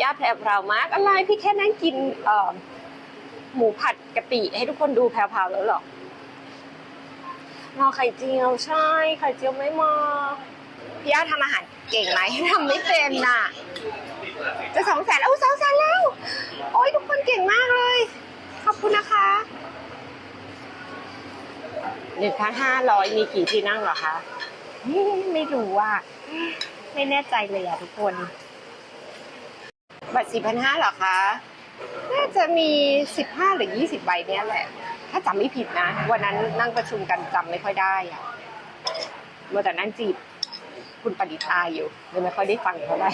ย่าแพรวมากอะไรพี่แค่นั่งกินเอ่อหมูผัดกะปิให้ทุกคนดูแพรวๆแล้วหรอรอไข่เจียวใช่ไข่เจียวไม่มาพี่ย่าทำอาหารเก่งไหมทำไม่เป็นน่ะ จะสองแสนแล้วสองแสนแล้ว โอ้ยทุกคนเก่งมากเลย ขอบคุณนะคะหนึ่งพันห้าร้อยมีกี่ที่นั่งเหรอคะ ไม่ไม่รู้ว่า ไม่แน่ใจเลยอะทุกคน บัตรสี่พันห้าหรอคะน่าจะมีสิบห้าหรือยี่สิบใบเนี้ยแหละ ถ้าจำไม่ผิดนะ วันนั้นนั่งประชุมกันจำไม่ค่อยได้อะเมื่อแต่นั่งจีบคุณปณิตาอยู่เลยไม่ค่อยได้ฟังเท่าไหร่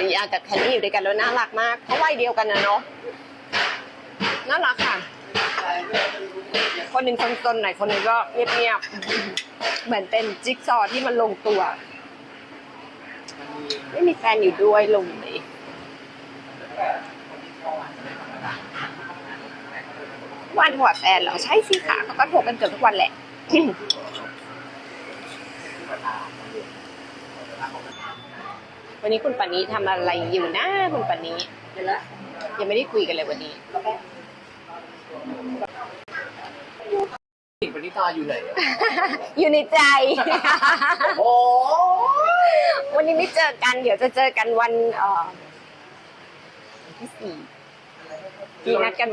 ลีอากับแคนดี้อยู่ด้วยกันแล้วน่ารักมากเขาวัยเดียวกันนะเนาะน่ารัก คนหนึ่งซนๆหน่อยคนหนึ่งก็เงียบๆเหมือนเป็นจิ๊กซอว์ที่มันลงตัว ไม่มีแฟนอยู่ด้วยลงเลยวันหัวแฟนเหรอใช่สิค่ะเขาก็โทรกันเกือบทุกวันแหละวันนี้คุณปานี้ทำอะไรอยู่นะคุณปานี้ยังไม่ได้คุยกันเลยวันนี้ ปณิตาอยู่ไหนอะอยู่ในใจ โอ้วันนี้ไม่เจอกัน เดี๋ยวจะเจอกันวันเอ่อวันที่สี่ที่นัดกัน